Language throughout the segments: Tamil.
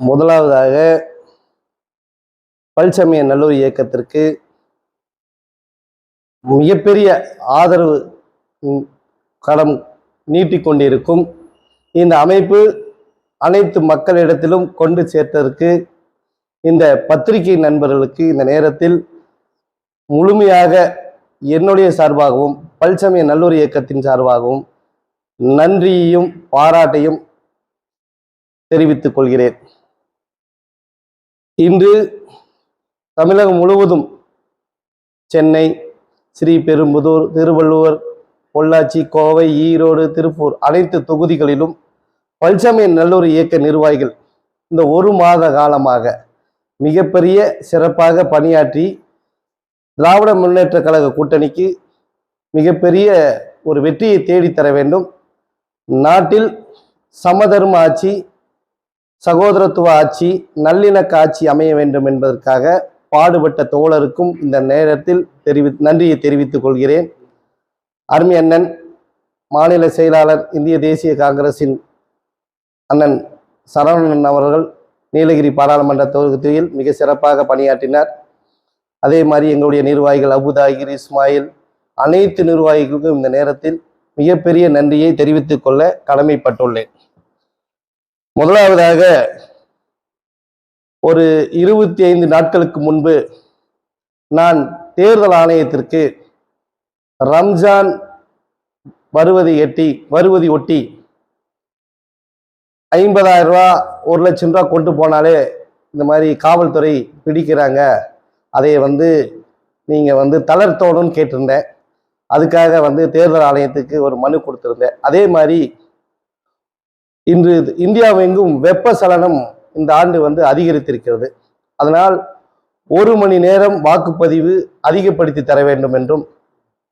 முதலாவதாக பல்சமய நல்லூர் இயக்கத்திற்கு மிகப்பெரிய ஆதரவு கடம் களம் நீட்டிக்கொண்டிருக்கும் இந்த அமைப்பு அனைத்து மக்களிடத்திலும் கொண்டு சேர்த்ததற்கு இந்த பத்திரிகை நண்பர்களுக்கு இந்த நேரத்தில் முழுமையாக என்னுடைய சார்பாகவும் பல்சமய நல்லூர் இயக்கத்தின் சார்பாகவும் நன்றியையும் பாராட்டையும் தெரிவித்துக் கொள்கிறேன். இன்று தமிழகம் முழுவதும் சென்னை ஸ்ரீபெரும்புதூர் திருவள்ளுவர் பொள்ளாச்சி கோவை ஈரோடு திருப்பூர் அனைத்து தொகுதிகளிலும் பல்சமய நல்லூர் இயக்க நிர்வாகிகள் இந்த ஒரு மாத காலமாக மிகப்பெரிய சிறப்பாக பணியாற்றி திராவிட முன்னேற்ற கழக கூட்டணிக்கு மிகப்பெரிய ஒரு வெற்றியை தேடித்தர வேண்டும். நாட்டில் சமதர்ம ஆட்சி சகோதரத்துவ ஆட்சி நல்லிணக்க ஆட்சி அமைய வேண்டும் என்பதற்காக பாடுபட்ட தோழருக்கும் இந்த நேரத்தில் தெரிவி நன்றியை தெரிவித்துக் கொள்கிறேன். அருமை அண்ணன் மாநில செயலாளர் இந்திய தேசிய காங்கிரசின் அண்ணன் சரவணன் அவர்கள் நீலகிரி பாராளுமன்ற தொகுதியில் மிக சிறப்பாக பணியாற்றினார். அதே மாதிரி எங்களுடைய நிர்வாகிகள் அபுதாகிர் இஸ்மாயில் அனைத்து நிர்வாகிகளுக்கும் இந்த நேரத்தில் மிகப்பெரிய நன்றியை தெரிவித்துக் கொள்ள கடமைப்பட்டுள்ளேன். முதலாவதாக ஒரு இருபத்தி ஐந்து நாட்களுக்கு முன்பு நான் தேர்தல் ஆணையத்திற்கு ரம்ஜான் வருவதை எட்டி வருவதை ஒட்டி ஐம்பதாயிரம் ரூபா ஒரு லட்சம் ரூபா கொண்டு போனாலே இந்த மாதிரி காவல்துறை பிடிக்கிறாங்க. அதை வந்து நீங்கள் வந்து தளர்த்தோணும்னு கேட்டிருந்தேன். அதுக்காக வந்து தேர்தல் ஆணையத்துக்கு ஒரு மனு கொடுத்துருந்தேன். அதே மாதிரி இன்று இந்தியாவெங்கும் வெப்பசலனம் இந்த ஆண்டு வந்து அதிகரித்திருக்கிறது. அதனால் ஒரு மணி நேரம் வாக்குப்பதிவு அதிகப்படுத்தி தர வேண்டும் என்றும்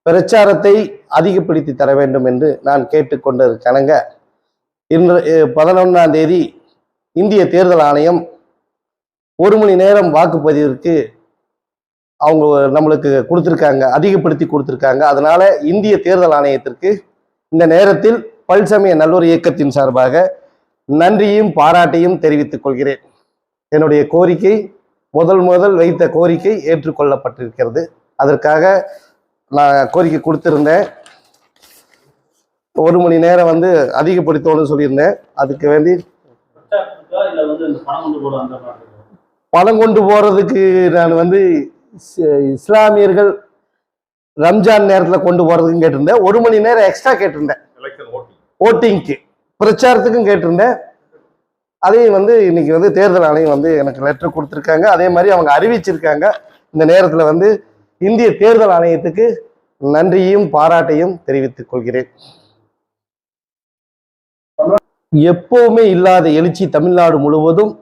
பிரச்சாரத்தை அதிகப்படுத்தி தர வேண்டும் என்று நான் கேட்டுக்கொண்டதற்கணங்க இன்று பதினொன்றாம் தேதி இந்திய தேர்தல் ஆணையம் ஒரு மணி நேரம் வாக்குப்பதிவிற்கு அவங்க நம்மளுக்கு கொடுத்துருக்காங்க அதிகப்படுத்தி கொடுத்துருக்காங்க. அதனால இந்திய தேர்தல் ஆணையத்திற்கு இந்த நேரத்தில் பல்சமய நல்லூர் இயக்கத்தின் சார்பாக நன்றியும் பாராட்டையும் தெரிவித்துக் கொள்கிறேன். என்னுடைய கோரிக்கை முதல் முதல் வைத்த கோரிக்கை ஏற்றுக்கொள்ளப்பட்டிருக்கிறது. அதற்காக நான் கோரிக்கை கொடுத்திருந்தேன். ஒரு மணி நேரம் வந்து அதிகப்படுத்தணும்னு சொல்லியிருந்தேன். அதுக்கு வேண்டி பணம் கொண்டு பணம் கொண்டு போறதுக்கு நான் வந்து இஸ்லாமியர்கள் ரம்ஜான் நேரத்தில் கொண்டு போறதுக்கும் கேட்டிருந்தேன். ஒரு மணி நேரம் எக்ஸ்ட்ரா கேட்டிருந்தேன். ஓட்டிங்க்கு. பிரச்சாரத்துக்கும் கேட்டிருந்தேன். அதையும் வந்து இன்னைக்கு வந்து தேர்தல் ஆணையம் வந்து எனக்கு லெட்டர் கொடுத்துருக்காங்க. அதே மாதிரி அவங்க அறிவிச்சிருக்காங்க. இந்த நேரத்தில் வந்து இந்திய தேர்தல் ஆணையத்துக்கு நன்றியும் பாராட்டையும் தெரிவித்துக் கொள்கிறேன். எப்பவுமே இல்லாத எழுச்சி தமிழ்நாடு முழுவதும்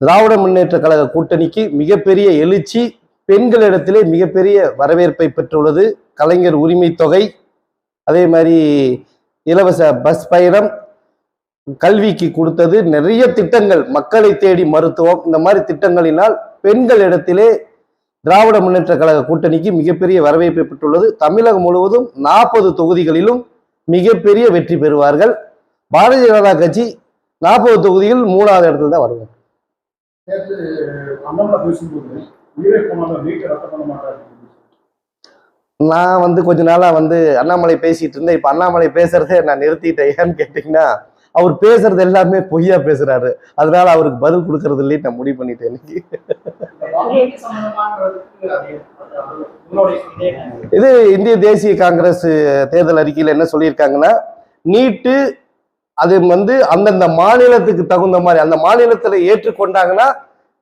திராவிட முன்னேற்ற கழக கூட்டணிக்கு மிகப்பெரிய எழுச்சி பெண்களிடத்திலே மிகப்பெரிய வரவேற்பை பெற்றுள்ளது. கலைஞர் உரிமை தொகை அதே மாதிரி இலவச பஸ் பயணம் கல்விக்கு கொடுத்தது. நிறைய திட்டங்கள் மக்களை தேடி மருத்துவம் இந்த மாதிரி திட்டங்களினால் பெண்கள் இடத்திலே திராவிட முன்னேற்ற கழக கூட்டணிக்கு மிகப்பெரிய வரவேற்பை பெற்றுள்ளது. தமிழகம் முழுவதும் நாற்பது தொகுதிகளிலும் மிகப்பெரிய வெற்றி பெறுவார்கள். பாரதிய ஜனதா கட்சி நாற்பது தொகுதியில் மூணாவது இடத்துல தான் வருவாங்க நேற்று அண்ணாமலை பேசும்போது உயிரை போனாலும் நீட்டை ரத்த பண்ண மாட்டாரு நான் வந்து கொஞ்ச நாளாக வந்து அண்ணாமலை பேசிட்டு இருந்தேன். இப்போ அண்ணாமலை பேசுறதே நான் நிறுத்திட்டேன் ஏன்னு கேட்டிங்கன்னா அவர் பேசுறது எல்லாமே பொய்யா பேசுறாரு. அதனால அவருக்கு பதில் கொடுக்கறது இல்லையே நான் முடிவு பண்ணிட்டேன் இன்னைக்கு. இது இந்திய தேசிய காங்கிரஸ் தேர்தல் அறிக்கையில் என்ன சொல்லியிருக்காங்கன்னா நீட்டு அது வந்து அந்தந்த மாநிலத்துக்கு தகுந்த மாதிரி அந்த மாநிலத்தில் ஏற்றுக்கொண்டாங்கன்னா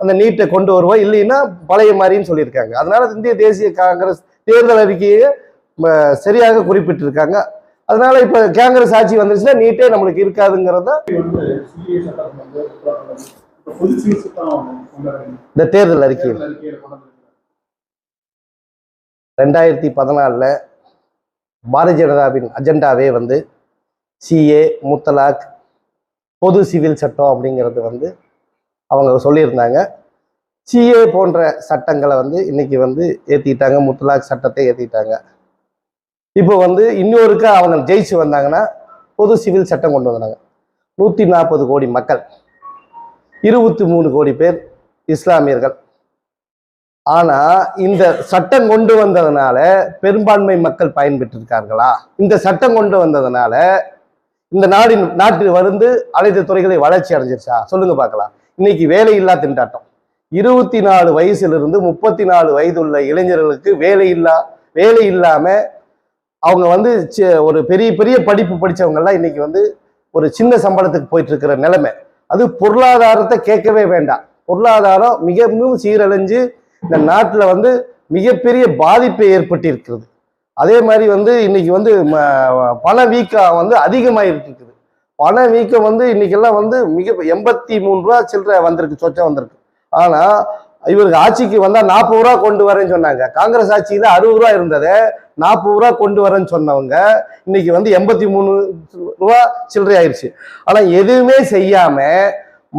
அந்த நீட்டை கொண்டு வருவோம் இல்லைன்னா பழைய மாதிரின்னு சொல்லியிருக்காங்க. அதனால இந்திய தேசிய காங்கிரஸ் தேர்தல் அறிக்கையை சரியாக குறிப்பிட்டிருக்காங்க. அதனால இப்ப காங்கிரஸ் ஆட்சி வந்துருச்சுன்னா நீட்டே நம்மளுக்கு இருக்காதுங்கிறத இந்த தேர்தல் அறிக்கையில். ரெண்டாயிரத்தி பதினாலில் பாரதிய ஜனதாவின் அஜெண்டாவே வந்து சிஏ முத்தலாக் பொது சிவில் சட்டம் அப்படிங்கிறது வந்து அவங்க சொல்லியிருந்தாங்க. சிஏ போன்ற சட்டங்களை வந்து இன்னைக்கு வந்து ஏற்றிட்டாங்க முத்தலாக் சட்டத்தை ஏற்றிட்டாங்க இப்போ வந்து இன்னொருக்கா அவங்க ஜெயிச்சு வந்தாங்கன்னா பொது சிவில் சட்டம் கொண்டு வந்தாங்க. நூற்றி நாற்பது கோடி மக்கள் இருபத்தி மூணு கோடி பேர் இஸ்லாமியர்கள். ஆனால் இந்த சட்டம் கொண்டு வந்ததுனால பெரும்பான்மை மக்கள் பயன்பெற்றிருக்கார்களா? இந்த சட்டம் கொண்டு வந்ததுனால இந்த நாடின் நாட்டில் வந்து அனைத்து துறைகளை வளர்ச்சி அடைஞ்சிருச்சா? சொல்லுங்க பார்க்கலாம். இன்னைக்கு வேலையில்லா திண்டாட்டம். இருபத்தி நாலு வயசுலேருந்து முப்பத்தி நாலு வயது உள்ள இளைஞர்களுக்கு வேலை இல்லா வேலை இல்லாமல் அவங்க வந்து ஒரு பெரிய பெரிய படிப்பு படித்தவங்கெல்லாம் இன்றைக்கி இன்னைக்கு வந்து ஒரு சின்ன சம்பளத்துக்கு போயிட்டுருக்கிற நிலைமை. அது பொருளாதாரத்தை கேட்கவே வேண்டாம். பொருளாதாரம் மிகவும் சீரழிஞ்சு இந்த நாட்டில் வந்து மிகப்பெரிய பாதிப்பை ஏற்பட்டிருக்கிறது. அதே மாதிரி வந்து இன்னைக்கு வந்து ம- பண வீக்கம் வந்து அதிகமாகிட்டு இருக்குது பண வீக்கம் வந்து இன்னைக்கெல்லாம் வந்து மிக எண்பத்தி மூணு ரூபா சில்லற வந்திருக்கு சொச்சம் வந்திருக்கு. ஆனா இவருக்கு ஆட்சிக்கு வந்தா நாற்பது ரூபா கொண்டு வரேன்னு சொன்னாங்க. காங்கிரஸ் ஆட்சியில அறுபது ரூபா இருந்ததை. நாற்பது ரூபா கொண்டு வரேன்னு சொன்னவங்க இன்னைக்கு வந்து எண்பத்தி மூணு ரூபா சில்லறை ஆயிடுச்சு ஆனா எதுவுமே செய்யாம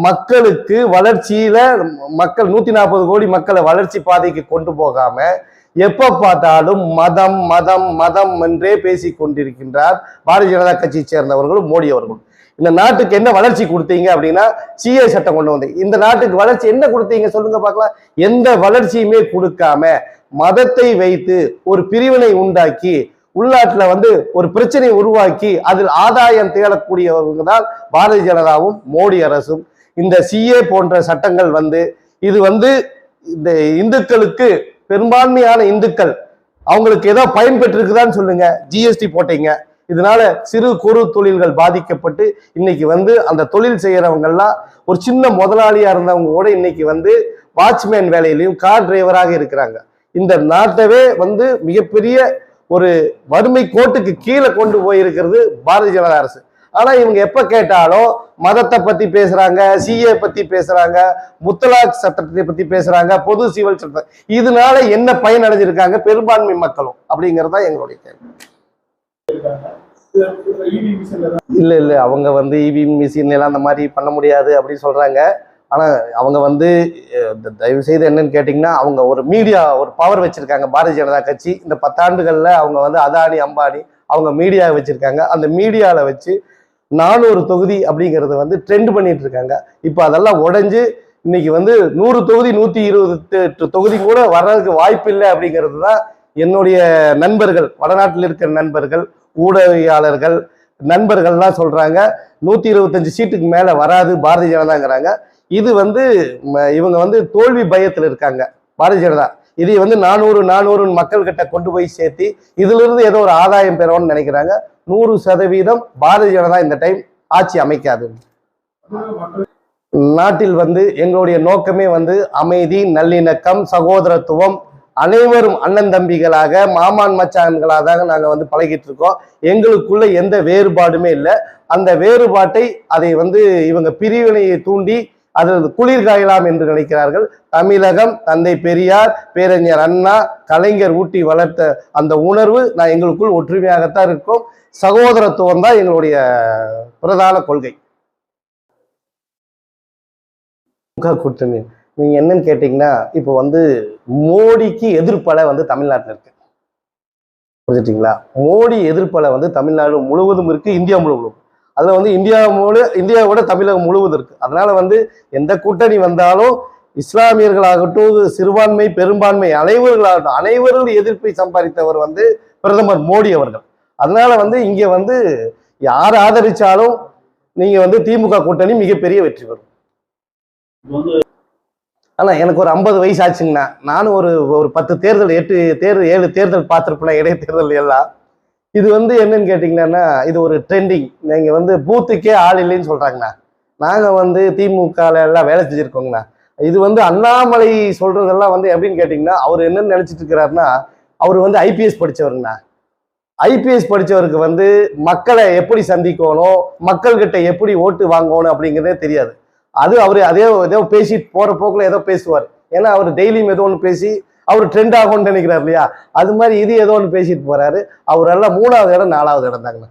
மக்களுக்கு வளர்ச்சியில மக்கள் நூத்தி நாற்பது கோடி மக்களை வளர்ச்சி பாதைக்கு கொண்டு போகாம எப்ப பார்த்தாலும் மதம் மதம் மதம் என்றே பேசி கொண்டிருக்கின்றார் பாரதிய ஜனதா கட்சியை சேர்ந்தவர்களும் மோடி அவர்களும். இந்த நாட்டுக்கு என்ன வளர்ச்சி கொடுத்தீங்க அப்படின்னா சிஏ சட்டம் கொண்டு வந்து இந்த நாட்டுக்கு வளர்ச்சி என்ன கொடுத்தீங்க சொல்லுங்க பார்க்கலாம். எந்த வளர்ச்சியுமே கொடுக்காம மதத்தை வைத்து ஒரு பிரிவினை உண்டாக்கி உள்நாட்டுல வந்து ஒரு பிரச்சனையை உருவாக்கி அதில் ஆதாயம் தேடக்கூடியவங்க தான் பாரதிய ஜனதாவும் மோடி அரசும். இந்த சிஏ போன்ற சட்டங்கள் வந்து இது வந்து இந்த இந்துக்களுக்கு பெரும்பான்மையான இந்துக்கள் அவங்களுக்கு ஏதோ பயன்பெற்றிருக்குதான்னு சொல்லுங்க. ஜிஎஸ்டி போட்டீங்க. இதனால சிறு குறு தொழில்கள் பாதிக்கப்பட்டு இன்னைக்கு வந்து அந்த தொழில் செய்யறவங்கெல்லாம் ஒரு சின்ன முதலாளியா இருந்தவங்க கூட இன்னைக்கு வந்து வாட்ச்மேன் வேலையிலையும் கார் டிரைவராக இருக்கிறாங்க. இந்த நாட்டவே வந்து மிகப்பெரிய ஒரு வறுமை கோட்டுக்கு கீழே கொண்டு போயிருக்கிறது பாரதிய ஜனதா அரசு. ஆனா இவங்க எப்ப கேட்டாலும் மதத்தை பத்தி பேசுறாங்க சிஏ பத்தி பேசுறாங்க முத்தலாக் சட்டத்தை பத்தி பேசுறாங்க பொது சிவில் சட்டம் இதனால என்ன பயன் அடைஞ்சிருக்காங்க பெரும்பான்மை மக்களும் அப்படிங்கிறது தான் எங்களுடைய கேள்வி. இவி இல்லை இல்ல இல்ல அவங்க வந்து E இவி மிஷின் எல்லாம் அந்த மாதிரி பண்ண முடியாது அப்படின்னு சொல்றாங்க. ஆனா அவங்க வந்து த- தயவு செய்து என்னன்னு கேட்டிங்கன்னா அவங்க ஒரு மீடியா ஒரு பவர் வச்சிருக்காங்க. பாரதிய ஜனதா கட்சி. இந்த பத்தாண்டுகள்ல அவங்க வந்து அதானி அம்பானி அவங்க மீடியா வச்சிருக்காங்க. அந்த மீடியாவில் வச்சு நானூறு தொகுதி அப்படிங்கிறத வந்து ட்ரெண்ட் பண்ணிட்டு இருக்காங்க இப்போ அதெல்லாம் உடஞ்சு இன்னைக்கு வந்து நூறு தொகுதி நூத்தி இருபது தொகுதி கூட வர்றதுக்கு வாய்ப்பு இல்லை அப்படிங்கிறது தான் என்னுடைய நண்பர்கள் வடநாட்டில் இருக்கிற நண்பர்கள் ஊடகவியாளர்கள் நண்பர்கள்லாம் சொல்கிறாங்க நூற்றி இருபத்தஞ்சு சீட்டுக்கு மேலே வராது பாரதிய ஜனதாங்கிறாங்க. இது வந்து ம- இவங்க வந்து தோல்வி பயத்தில் இருக்காங்க பாரதிய ஜனதா. இதை வந்து நானூறு நானூறு மக்கள் கிட்ட கொண்டு போய் சேர்த்து இதிலிருந்து ஏதோ ஒரு ஆதாயம் பெறணும்னு நினைக்கிறாங்க. நூறு சதவீதம் பாரதிய ஜனதா இந்த டைம் ஆட்சி அமைக்காது. நாட்டில் வந்து எங்களுடைய நோக்கமே வந்து அமைதி நல்லிணக்கம் சகோதரத்துவம் அனைவரும் அண்ணன் தம்பிகளாக மாமான் மச்சான்களாக தான் நாங்கள் வந்து பழகிட்டு இருக்கோம் எங்களுக்குள்ள எந்த வேறுபாடுமே இல்லை. அந்த வேறுபாட்டை அதை வந்து இவங்க பிரிவினையை தூண்டி அதில் குளிர் காயலாம் என்று நினைக்கிறார்கள். தமிழகம் தந்தை பெரியார் பேரறிஞர் அண்ணா கலைஞர் ஊட்டி வளர்த்த அந்த உணர்வு நான் எங்களுக்குள் ஒற்றுமையாகத்தான் இருக்கோம். சகோதரத்துவம் தான் எங்களுடைய பிரதான கொள்கை. கூட்டணி நீங்கள் என்னன்னு கேட்டிங்கன்னா இப்போ வந்து மோடிக்கு எதிர்ப்பலை வந்து தமிழ்நாட்டில் இருக்குது புரிஞ்சுட்டிங்களா? மோடி எதிர்ப்பலை வந்து தமிழ்நாடு முழுவதும் இருக்குது இந்தியா முழுவதும். அதில் வந்து இந்தியா முழு இந்தியாவோட தமிழகம் முழுவதும் இருக்குது அதனால் வந்து எந்த கூட்டணி வந்தாலும் இஸ்லாமியர்களாகட்டும் சிறுபான்மை பெரும்பான்மை அனைவர்களாகட்டும் அனைவரும் எதிர்ப்பை சம்பாதித்தவர் வந்து பிரதமர் மோடி அவர்கள். அதனால வந்து இங்கே வந்து யார் ஆதரிச்சாலும் நீங்கள் வந்து திமுக கூட்டணி மிகப்பெரிய வெற்றி பெறும். ஆனால் எனக்கு ஒரு ஐம்பது வயசு ஆச்சுங்கண்ணா. நானும் ஒரு ஒரு பத்து தேர்தல் எட்டு தேர்தல் ஏழு தேர்தல் பார்த்துருப்பேன் இடைத்தேர்தல் எல்லாம். இது வந்து என்னன்னு கேட்டிங்கன்னா இது ஒரு ட்ரெண்டிங் நீங்கள் வந்து பூத்துக்கே ஆள் இல்லைன்னு சொல்கிறாங்கண்ணா நாங்கள் வந்து திமுகவில் எல்லாம் வேலை செஞ்சுருக்கோங்கண்ணா. இது வந்து அண்ணாமலை சொல்கிறதெல்லாம் வந்து எப்படின்னு கேட்டிங்கன்னா அவர் என்னென்னு நினச்சிட்டு இருக்கிறாருன்னா அவர் வந்து ஐபிஎஸ் படிச்சவருங்கண்ணா. ஐபிஎஸ் படித்தவருக்கு வந்து மக்களை எப்படி சந்திக்கணும் மக்கள்கிட்ட எப்படி ஓட்டு வாங்கணும் அப்படிங்கிறதே தெரியாது. அது அவர் அதே ஏதோ பேசிட்டு போற போக்குல ஏதோ பேசுவார். ஏன்னா அவர் டெய்லியும் ஏதோ ஒன்று பேசி அவர் ட்ரெண்ட் ஆகும்னு நினைக்கிறார் இல்லையா? அது மாதிரி இது ஏதோ ஒன்று பேசிட்டு போறாரு. அவர் எல்லாம் மூணாவது இடம் நாலாவது இடம் தாங்கண்ணா.